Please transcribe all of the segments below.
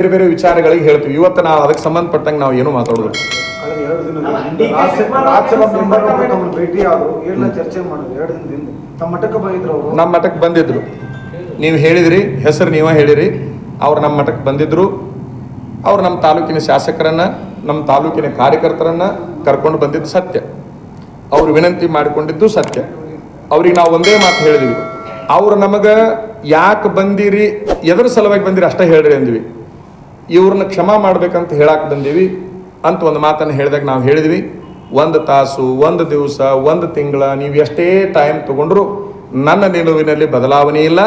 ಬೇರೆ ಬೇರೆ ವಿಚಾರಗಳಿಗೆ ಹೇಳ್ತೀವಿ. ಇವತ್ತು ನಾವು ಅದಕ್ಕೆ ಸಂಬಂಧಪಟ್ಟಂಗೆ ನಾವು ಏನು ಮಾತಾಡೋದು ನಮ್ಮ ಮಠಕ್ಕೆ ಬಂದಿದ್ರು. ನೀವು ಹೇಳಿದ್ರಿ ಹೆಸರು ನೀವೇ ಹೇಳಿರಿ. ಅವ್ರು ನಮ್ಮ ಮಠಕ್ಕೆ ಬಂದಿದ್ರು. ಅವ್ರು ನಮ್ಮ ತಾಲೂಕಿನ ಶಾಸಕರನ್ನ ನಮ್ಮ ತಾಲೂಕಿನ ಕಾರ್ಯಕರ್ತರನ್ನ ಕರ್ಕೊಂಡು ಬಂದಿದ್ದು ಸತ್ಯ. ಅವ್ರು ವಿನಂತಿ ಮಾಡಿಕೊಂಡಿದ್ದು ಸತ್ಯ. ಅವ್ರಿಗೆ ನಾವು ಒಂದೇ ಮಾತು ಹೇಳಿದ್ವಿ. ಅವ್ರು ನಮಗ ಯಾಕೆ ಬಂದಿರಿ ಎದ್ರ ಸಲುವಾಗಿ ಬಂದಿರಿ ಅಷ್ಟೇ ಹೇಳ್ರಿ ಅಂದ್ವಿ. ಇವ್ರನ್ನ ಕ್ಷಮಾ ಮಾಡ್ಬೇಕಂತ ಹೇಳಕ್ ಬಂದೀವಿ ಅಂತ ಒಂದು ಮಾತನ್ನು ಹೇಳಿದಾಗ ನಾವು ಹೇಳಿದ್ವಿ. ಒಂದು ತಾಸು ಒಂದು ದಿವಸ ಒಂದು ತಿಂಗಳ ನೀವು ಎಷ್ಟೇ ಟೈಮ್ ತಗೊಂಡ್ರು ನನ್ನ ನಿಲುವಿನಲ್ಲಿ ಬದಲಾವಣೆ ಇಲ್ಲ.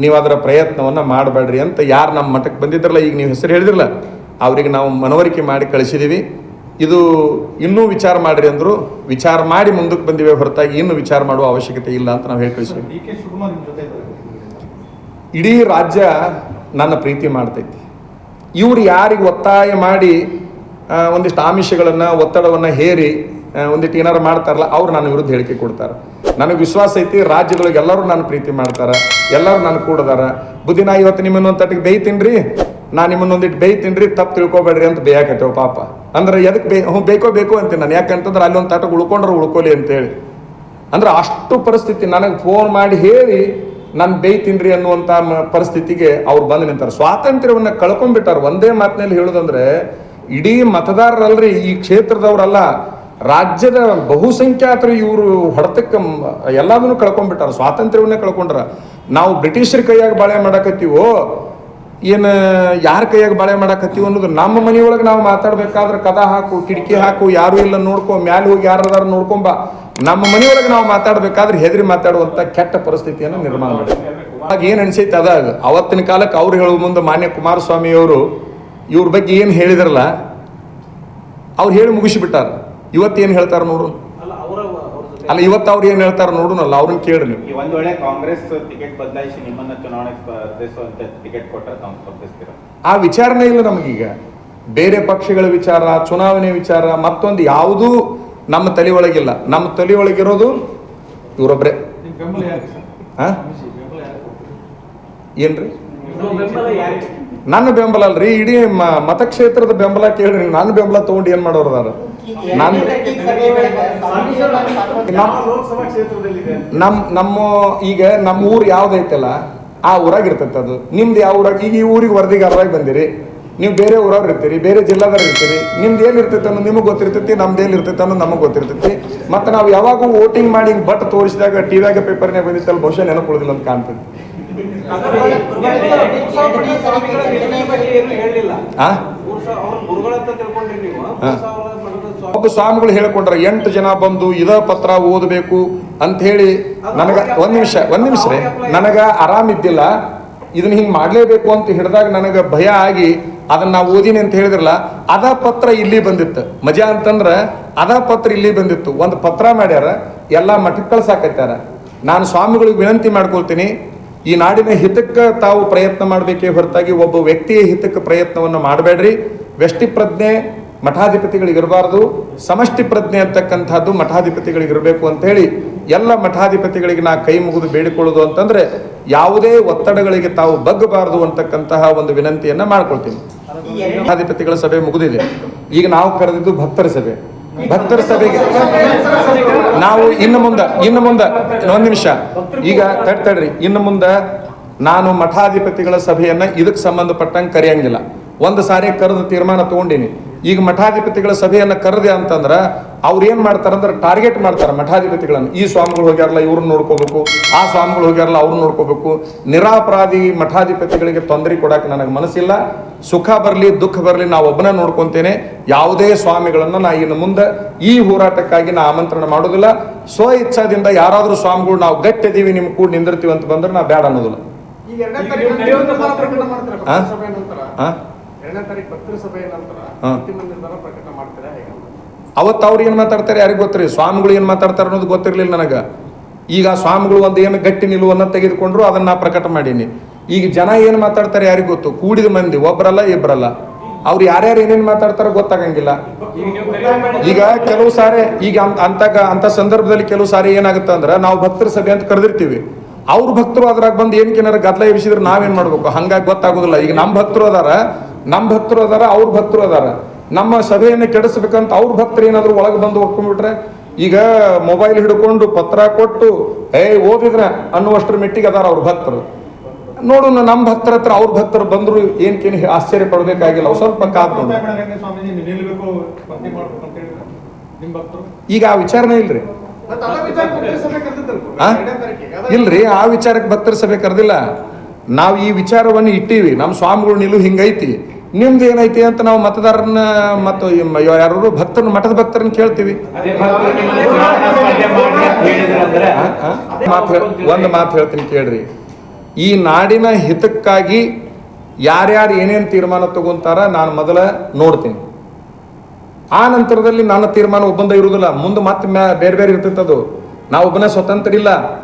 ನೀವು ಅದರ ಪ್ರಯತ್ನವನ್ನು ಮಾಡಬೇಡ್ರಿ ಅಂತ ಯಾರು ನಮ್ಮ ಮಠಕ್ಕೆ ಬಂದಿದ್ರಲ್ಲ ಈಗ ನೀವು ಹೆಸರು ಹೇಳಿದ್ರಲ್ಲ ಅವರಿಗೆ ನಾವು ಮನವರಿಕೆ ಮಾಡಿ ಕಳಿಸಿದ್ದೀವಿ ಇದು ಇನ್ನೂ ವಿಚಾರ ಮಾಡ್ರಿ ಅಂದರು ವಿಚಾರ ಮಾಡಿ ಮುಂದಕ್ಕೆ ಬಂದಿವೆ ಹೊರತಾಗಿ ಇನ್ನೂ ವಿಚಾರ ಮಾಡುವ ಅವಶ್ಯಕತೆ ಇಲ್ಲ ಅಂತ ನಾವು ಹೇಳಿ ಕಳಿಸಿದ್ವಿ. ಇಡೀ ರಾಜ್ಯ ನನ್ನ ಪ್ರೀತಿ ಮಾಡ್ತೈತಿ. ಇವ್ರು ಯಾರಿಗೆ ಒತ್ತಾಯ ಮಾಡಿ ಒಂದಿಷ್ಟು ಆಮಿಷಗಳನ್ನು, ಒತ್ತಡವನ್ನು ಹೇರಿ ಒಂದಿಟ್ಟು ಏನಾರು ಮಾಡ್ತಾರಲ್ಲ, ಅವ್ರು ನನ್ನ ವಿರುದ್ಧ ಹೇಳಿಕೆ ಕೊಡ್ತಾರೆ. ನನಗೆ ವಿಶ್ವಾಸ ಐತಿ, ರಾಜ್ಯದೊಳಗೆ ಎಲ್ಲರೂ ನಾನು ಪ್ರೀತಿ ಮಾಡ್ತಾರೆ, ಎಲ್ಲರೂ ನಾನು ಕೂಡದಾರ. ಬುದ್ಧಿ ನಾ ಇವತ್ತು ನಿಮ್ಮನ್ನೊಂದು ತಟ್ಟಿಗೆ ಬೇಯ್ತೀನಿ ನಾ ನಿಮ್ಮನ್ನ ಒಂದಿಟ್ಟು ಬೇಯ್ತೀನ್ರಿ? ತಪ್ಪು ತಿಳ್ಕೊಬೇಡ್ರಿ ಅಂತ ಬೇಯಾಕತ್ತೇವೆ ಪಾಪ. ಅಂದ್ರೆ ಎದಕ್ಕೆ ಬೇ, ಹ್ಞೂ, ಬೇಕೋ ಬೇಕು ಅಂತೀನಿ ನಾನು. ಯಾಕಂತಂದ್ರೆ ಅಲ್ಲಿ ಒಂದು ತಟಕ್ಕೆ ಉಳ್ಕೊಂಡ್ರೆ ಉಳ್ಕೊಲಿ ಅಂತೇಳಿ. ಅಂದ್ರೆ ಅಷ್ಟು ಪರಿಸ್ಥಿತಿ ನನಗೆ ಫೋನ್ ಮಾಡಿ ಹೇಳಿ ನಾನು ಬೇಯ್ತೀನ್ರಿ ಅನ್ನುವಂಥ ಮ- ಪರಿಸ್ಥಿತಿಗೆ ಅವ್ರು ಬಂದು ನಿಂತಾರೆ. ಸ್ವಾತಂತ್ರ್ಯವನ್ನ ಕಳ್ಕೊಂಡ್ಬಿಟ್ಟಾರ. ಒಂದೇ ಮಾತಿನಲ್ಲಿ ಹೇಳೋದಂದ್ರೆ, ಇಡೀ ಮತದಾರರಲ್ರಿ ಈ ಕ್ಷೇತ್ರದವರಲ್ಲ, ರಾಜ್ಯದ ಬಹುಸಂಖ್ಯಾತರು ಇವರು ಹೊಡೆತಕ್ಕೆ ಎಲ್ಲದನ್ನು ಕಳ್ಕೊಂಡ್ಬಿಟ್ಟಾರ. ಸ್ವಾತಂತ್ರ್ಯವನ್ನೇ ಕಳ್ಕೊಂಡ್ರ. ನಾವು ಬ್ರಿಟಿಷರ ಕೈಯಾಗ ಬಾಳೆ ಮಾಡಕತ್ತೀವೋ ಏನು ಯಾರ ಕೈಯಾಗ ಬಳೆ ಮಾಡಕತ್ತೀವಿ ಅನ್ನೋದು ನಮ್ಮ ಮನೆಯೊಳಗೆ ನಾವು ಮಾತಾಡ್ಬೇಕಾದ್ರೆ ಕದ ಹಾಕು, ಕಿಟಕಿ ಹಾಕು, ಯಾರು ಇಲ್ಲ ನೋಡ್ಕೊ, ಮ್ಯಾಲೆ ಹೋಗಿ ಯಾರದಾರು ನೋಡ್ಕೊಂಬ ನಮ್ಮ ಮನೆಯೊಳಗೆ ನಾವು ಮಾತಾಡ್ಬೇಕಾದ್ರೆ ಹೆದರಿ ಮಾತಾಡುವಂಥ ಕೆಟ್ಟ ಪರಿಸ್ಥಿತಿಯನ್ನು ನಿರ್ಮಾಣ ಮಾಡಿ ಆಗ ಏನು ಅನಿಸೈತೆ ಅದ? ಅವತ್ತಿನ ಕಾಲಕ್ಕೆ ಅವ್ರು ಹೇಳುವ ಮುಂದೆ ಮಾನ್ಯ ಕುಮಾರಸ್ವಾಮಿಯವರು ಇವ್ರ ಬಗ್ಗೆ ಏನು ಹೇಳಿದ್ರಲ್ಲ, ಅವ್ರು ಹೇಳಿ ಮುಗಿಸಿಬಿಟ್ಟಾರ. ಇವತ್ತೇನು ಹೇಳ್ತಾರೆ ನೋಡು ಅಲ್ಲ ಅವರ ಅವ್ರ ಜೊತೆ ಅಲ್ಲ ಇವತ್ತು ಅವ್ರು ಏನು ಹೇಳ್ತಾರ ನೋಡುನಲ್ಲ ಅವ್ರನ್ನ ಕೇಳಿ ನೀವು. ಈ ಒಂದ್ ವೇಳೆ ಕಾಂಗ್ರೆಸ್ ಟಿಕೆಟ್ ಬದಲಾಯಿಸಿ ನಿಮ್ಮನ್ನ ಚುನಾವಣೆ ಸ್ಪರ್ಧಿಸುವಂತ ಟಿಕೆಟ್ ಕೊಟ್ಟರೆ ತಾವು ಸ್ಪರ್ಧಿಸ್ತೀರ ಆ ವಿಚಾರನೇ ಇಲ್ಲ ನಮಗೀಗ. ಬೇರೆ ಪಕ್ಷಗಳ ವಿಚಾರ ಚುನಾವಣೆ ವಿಚಾರ ಮತ್ತೊಂದು ಯಾವುದೂ ನಮ್ಮ ತಲೆ ಒಳಗಿಲ್ಲ. ನಮ್ಮ ತಲೆ ಒಳಗಿರೋದು ಇವರೊಬ್ರೆ. ಏನ್ರಿ? ನನ್ನ ಬೆಂಬಲ ಅಲ್ರಿ ಇಡೀ ಮ- ಮತಕ್ಷೇತ್ರದ ಬೆಂಬಲ ಕೇಳ್ರಿ ನನ್ನ ಬೆಂಬಲ ತಗೊಂಡು ಏನ್ ಮಾಡೋರು ಅದಾರ? ನಾನು ಯಾವ ಲೋಕಸಭಾ ಕ್ಷೇತ್ರದಲ್ಲಿದೆ. ನಮ್ ನಮ್ಮ ಈಗ ನಮ್ಮ ಊರು ಯಾವ್ದೈತಲ್ಲ ಆ ಊರಾಗ ಇರ್ತೈತೆ ಅದು. ನಿಮ್ದು ಯಾವ ಊರಾಗ ಈಗ ಈ ಊರಿಗೆ ವರದಿಗಾರರಾಗಿ ಬಂದಿರಿ. ನೀವು ಬೇರೆ ಊರವ್ರು ಇರ್ತೀರಿ ಬೇರೆ ಜಿಲ್ಲಾದವ್ರು ಇರ್ತೀರಿ. ನಿಮ್ದು ಏನು ಇರ್ತೈತೆ ಅನ್ನೋ ನಿಮಗೆ ಗೊತ್ತಿರ್ತೈತಿ ನಮ್ದು ಏನು ಇರ್ತೈತೆ ಅನ್ನೋ ನಮಗೆ ಗೊತ್ತಿರ್ತೈತಿ. ಮತ್ತೆ ನಾವು ಯಾವಾಗೂ ವೋಟಿಂಗ್ ಮಾಡಿ ಬಟ್ ತೋರಿಸಿದಾಗ ಟಿವಿಯಾಗ ಪೇಪರ್ನಾಗ ಬಂದಿತ್ತಲ್ಲ ಬಹುಶಃ ನೆನಪುಳಿದಿಲ್ಲ ಅಂತ ಕಾಣ್ತೈತಿ ಹಾಂ ಆ? ಒಬ್ಬ ಸ್ವಾಮಿಗಳು ಹೇಳ್ಕೊಂಡ್ರೆ ಎಂಟು ಜನ ಬಂದು ಇದ ಪತ್ರ ಓದಬೇಕು ಅಂತ ಹೇಳಿ ನನಗ ಒಂದ್ ನಿಮಿಷ ಒಂದ್ ನಿಮಿಷ ರೀ. ನನಗ ಆರಾಮಿದ್ದಿಲ್ಲ ಇದನ್ನ ಹಿಂಗ್ ಮಾಡ್ಲೇಬೇಕು ಅಂತ ಹಿಡ್ದಾಗ ನನಗ ಭಯ ಆಗಿ ಅದನ್ನ ನಾವು ಓದಿನಿ ಅಂತ ಹೇಳಿದ್ರಲ್ಲ ಅದ ಪತ್ರ ಇಲ್ಲಿ ಬಂದಿತ್ತು. ಮಜಾ ಅಂತಂದ್ರ ಅದ ಪತ್ರ ಇಲ್ಲಿ ಬಂದಿತ್ತು. ಒಂದು ಪತ್ರ ಮಾಡ್ಯಾರ ಎಲ್ಲಾ ಮಠಕ್ಕೆ ಕಳ್ಸಾಕತ್ಯಾರ ನಾನು ಸ್ವಾಮಿಗಳಿಗೆ ವಿನಂತಿ ಮಾಡ್ಕೊಳ್ತೀನಿ ಈ ನಾಡಿನ ಹಿತಕ್ಕೆ ತಾವು ಪ್ರಯತ್ನ ಮಾಡಬೇಕೇ ಹೊರತಾಗಿ ಒಬ್ಬ ವ್ಯಕ್ತಿಯ ಹಿತಕ್ಕೆ ಪ್ರಯತ್ನವನ್ನು ಮಾಡಬೇಡ್ರಿ. ವ್ಯಷ್ಟಿ ಪ್ರಜ್ಞೆ ಮಠಾಧಿಪತಿಗಳಿಗೆ ಇರಬಾರ್ದು ಸಮಷ್ಟಿ ಪ್ರಜ್ಞೆ ಅಂತಕ್ಕಂಥದ್ದು ಮಠಾಧಿಪತಿಗಳಿಗೆ ಇರಬೇಕು ಅಂತ ಹೇಳಿ ಎಲ್ಲ ಮಠಾಧಿಪತಿಗಳಿಗೆ ನಾ ಕೈ ಮುಗಿದು ಬೇಡಿಕೊಳ್ಳೋದು ಅಂತಂದ್ರೆ ಯಾವುದೇ ಒತ್ತಡಗಳಿಗೆ ತಾವು ಬಗ್ಗಬಾರದು ಅಂತಕ್ಕಂತಹ ಒಂದು ವಿನಂತಿಯನ್ನ ಮಾಡ್ಕೊಳ್ತೀನಿ. ಮಠಾಧಿಪತಿಗಳ ಸಭೆ ಮುಗಿದಿದೆ. ಈಗ ನಾವು ಕರೆದಿದ್ದು ಭಕ್ತರ ಸಭೆ. ಭಕ್ತರ ಸಭೆಗೆ ನಾವು ಇನ್ನು ಮುಂದೆ ಇನ್ನು ಮುಂದೆ, ಒಂದ್ ನಿಮಿಷ. ಈಗ ತಡ್ ತಡ್ರಿ, ಇನ್ನು ಮುಂದೆ ನಾನು ಮಠಾಧಿಪತಿಗಳ ಸಭೆಯನ್ನ ಇದಕ್ಕೆ ಸಂಬಂಧಪಟ್ಟಂಗೆ ಕರೆಯಂಗಿಲ್ಲ. ಒಂದು ಸಾರಿ ಕರೆದು ತೀರ್ಮಾನ ತಗೊಂಡಿನಿ. ಈಗ ಮಠಾಧಿಪತಿಗಳ ಸಭೆಯನ್ನು ಕರೆದೆ ಅಂತಂದ್ರೆ ಅವ್ರು ಏನ್ ಮಾಡ್ತಾರಂದ್ರೆ ಟಾರ್ಗೆಟ್ ಮಾಡ್ತಾರೆ ಮಠಾಧಿಪತಿಗಳನ್ನು. ಈ ಸ್ವಾಮಿಗಳು ಹೋಗ್ಯಾರಲ್ಲ ಇವ್ರನ್ನ ನೋಡ್ಕೋಬೇಕು. ಆ ಸ್ವಾಮಿಗಳು ಹೋಗ್ಯಾರಲ್ಲ ಅವ್ರನ್ನ ನೋಡ್ಕೋಬೇಕು. ನಿರಾಪರಾಧಿ ಮಠಾಧಿಪತಿಗಳಿಗೆ ತೊಂದರೆ ಕೊಡಕ್ಕೆ ನನಗೆ ಮನಸ್ಸಿಲ್ಲ. ಸುಖ ಬರಲಿ ದುಃಖ ಬರಲಿ ನಾ ಒಬ್ಬನ ನೋಡ್ಕೊಂತೇನೆ. ಯಾವುದೇ ಸ್ವಾಮಿಗಳನ್ನು ನಾ ಇನ್ನು ಮುಂದೆ ಈ ಹೋರಾಟಕ್ಕಾಗಿ ನಾ ಆಮಂತ್ರಣ ಮಾಡೋದಿಲ್ಲ. ಸ್ವ ಇಚ್ಛಾದಿಂದ ಯಾರಾದರೂ ಸ್ವಾಮಿಗಳು ನಾವು ಗಟ್ಟಿದ್ದೀವಿ ನಿಮ್ಮ ಕೂಡ ನಿಂದಿರ್ತೀವಿ ಅಂತ ಬಂದ್ರೆ ನಾ ಬೇಡ ಅನ್ನೋದಿಲ್ಲ. ಅವತ್ತು ಅವ್ರು ಏನ್ ಮಾತಾಡ್ತಾರೆ ಯಾರಿಗೆ ಗೊತ್ತಿರಿ? ಸ್ವಾಮಿಗಳು ಏನ್ ಮಾತಾಡ್ತಾರೆ ಅನ್ನೋದು ಗೊತ್ತಿರಲಿಲ್ಲ ನನಗ. ಈಗ ಸ್ವಾಮಿಗಳು ಒಂದು ಏನು ಗಟ್ಟಿ ನಿಲುವನ್ನ ತೆಗೆದುಕೊಂಡ್ರು ಅದನ್ನ ನಾ ಪ್ರಕಟ ಮಾಡೀನಿ. ಈಗ ಜನ ಏನ್ ಮಾತಾಡ್ತಾರೆ ಯಾರಿಗೆ ಗೊತ್ತು? ಕೂಡಿದ ಮಂದಿ ಒಬ್ರಲ್ಲ ಇಬ್ರಲ್ಲ. ಅವ್ರು ಯಾರ್ಯಾರು ಏನೇನು ಮಾತಾಡ್ತಾರೋ ಗೊತ್ತಾಗಂಗಿಲ್ಲ. ಈಗ ಕೆಲವು ಸಾರಿ ಈಗ ಅಂತ ಅಂತ ಸಂದರ್ಭದಲ್ಲಿ ಕೆಲವು ಸಾರಿ ಏನಾಗುತ್ತೆ ಅಂದ್ರೆ ನಾವು ಭಕ್ತರ ಸಭೆ ಅಂತ ಕರೆದಿರ್ತೀವಿ. ಅವ್ರ ಭಕ್ತರು ಅದ್ರಾಗ ಬಂದು ಏನಕ್ಕೆ ಏನಾರ ಗದ್ದಲ ಎಬ್ಸಿದ್ರೆ ನಾವೇನ್ ಮಾಡ್ಬೇಕು? ಹಂಗಾಗಿ ಗೊತ್ತಾಗೋದಿಲ್ಲ. ಈಗ ನಮ್ಮ ಭಕ್ತರು ಅದಾರ ನಮ್ಮ ಭಕ್ತರು ಅದಾರ, ಅವ್ರ ಭಕ್ತರು ಅದಾರ. ನಮ್ಮ ಸಭೆಯನ್ನು ಕೆಡಿಸ್ಬೇಕಂತ ಅವ್ರ ಭಕ್ತರು ಏನಾದರೂ ಒಳಗೆ ಬಂದು ಒಪ್ಕೊಂಡ್ಬಿಟ್ರೆ, ಈಗ ಮೊಬೈಲ್ ಹಿಡ್ಕೊಂಡು ಪತ್ರ ಕೊಟ್ಟು, ಏಯ್, ಓದಿದ್ರ ಅನ್ನುವಷ್ಟರ ಮೆಟ್ಟಿಗೆ ಅದಾರ ಅವ್ರ ಭಕ್ತರು. ನೋಡು ನಮ್ಮ ಭಕ್ತರ ಹತ್ರ ಅವ್ರ ಭಕ್ತರು ಬಂದ್ರು ಏನ್ಕೇನು ಆಶ್ಚರ್ಯ ಪಡ್ಬೇಕಾಗಿಲ್ಲ. ಸ್ವಲ್ಪ ಕಾದ್ ಈಗ ಆ ವಿಚಾರನೇ ಇಲ್ರಿ. ಇಲ್ರಿ, ಆ ವಿಚಾರಕ್ಕೆ ಭಕ್ತರ ಸಭೆ ಕರೆದಿಲ್ಲ. ನಾವು ಈ ವಿಚಾರವನ್ನು ಇಟ್ಟೀವಿ. ನಮ್ಮ ಸ್ವಾಮಿಗಳು ನಿಲು ಹಿಂಗೈತಿ. ನಿಮ್ದು ಏನೈತಿ ಅಂತ ನಾವು ಮತದಾರರನ್ನ ಮತ್ತು ಯಾರು ಭಕ್ತರನ್ನ ಮಠದ ಭಕ್ತರನ್ನ ಕೇಳ್ತೀವಿ. ಮಾತು ಒಂದು ಮಾತು ಹೇಳ್ತೀನಿ ಕೇಳ್ರಿ. ಈ ನಾಡಿನ ಹಿತಕ್ಕಾಗಿ ಯಾರ್ಯಾರು ಏನೇನು ತೀರ್ಮಾನ ತಗೊಂತಾರ ನಾನು ಮೊದಲ ನೋಡ್ತೀನಿ. ಆ ನಂತರದಲ್ಲಿ ನನ್ನ ತೀರ್ಮಾನ ಒಬ್ಬಂದ ಇರುವುದಿಲ್ಲ ಮುಂದೆ ಮತ್ತೆ ಮ್ಯಾ- ಬೇರೆ ಬೇರೆ ಅದು. ನಾ ಒಬ್ಬನೇ ಸ್ವತಂತ್ರ ಇಲ್ಲ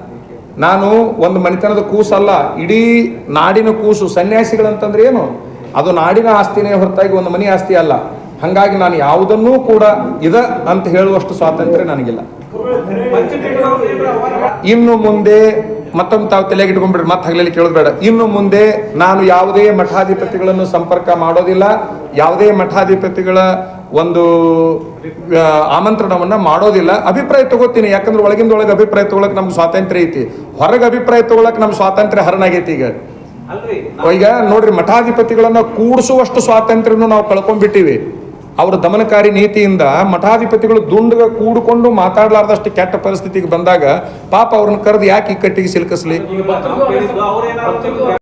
ನಾನು ಒಂದು ಮನೆತನದ ಕೂಸಲ್ಲ. ಅಲ್ಲ ಇಡೀ ನಾಡಿನ ಕೂಸು. ಸನ್ಯಾಸಿಗಳಂತಂದ್ರೆ ಏನು? ಅದು ನಾಡಿನ ಆಸ್ತಿನೇ ಹೊರತಾಗಿ ಒಂದು ಮನೆ ಆಸ್ತಿ ಅಲ್ಲ. ಹಂಗಾಗಿ ನಾನು ಯಾವುದನ್ನೂ ಕೂಡ ಇದ ಅಂತ ಹೇಳುವಷ್ಟು ಸ್ವಾತಂತ್ರ್ಯ ನನಗಿಲ್ಲ. ಇನ್ನು ಮುಂದೆ ಮತ್ತೊಂದು ತಾವು ತಲೆಗೆ ಇಟ್ಕೊಂಡ್ಬಿಡ್ರಿ, ಮತ್ತೆ ಹಗಲಲ್ಲಿ ಕೇಳೋದು ಬೇಡ. ಇನ್ನು ಮುಂದೆ ನಾನು ಯಾವುದೇ ಮಠಾಧಿಪತಿಗಳನ್ನು ಸಂಪರ್ಕ ಮಾಡೋದಿಲ್ಲ. ಯಾವುದೇ ಮಠಾಧಿಪತಿಗಳ ಒಂದು ಆಮಂತ್ರಣವನ್ನು ಮಾಡೋದಿಲ್ಲ. ಅಭಿಪ್ರಾಯ ತಗೋತೀನಿ. ಯಾಕಂದ್ರೆ ಒಳಗಿಂದ ಒಳಗೆ ಅಭಿಪ್ರಾಯ ತಗೊಳಕ್ ನಮ್ಗೆ ಸ್ವಾತಂತ್ರ್ಯ ಐತಿ. ಹೊರಗೆ ಅಭಿಪ್ರಾಯ ತಗೊಳಕ್ ನಮ್ಮ ಸ್ವಾತಂತ್ರ್ಯ ಹರನಾಗೈತಿ ಈಗ. ಈಗ ನೋಡ್ರಿ ಮಠಾಧಿಪತಿಗಳನ್ನ ಕೂಡಿಸುವಷ್ಟು ಸ್ವಾತಂತ್ರ್ಯನು ನಾವು ಕಳ್ಕೊಂಡ್ಬಿಟ್ಟಿವಿ. ಅವ್ರ ದಮನಕಾರಿ ನೀತಿಯಿಂದ ಮಠಾಧಿಪತಿಗಳು ದುಂಡಗ ಕೂಡಿಕೊಂಡು ಮಾತಾಡ್ಲಾರ್ದಷ್ಟು ಕೆಟ್ಟ ಪರಿಸ್ಥಿತಿಗೆ ಬಂದಾಗ ಪಾಪ ಅವ್ರನ್ನ ಕರೆದು ಯಾಕೆ ಇಕ್ಕಟ್ಟಿಗೆ ಸಿಲುಕಿಸ್ಲಿ?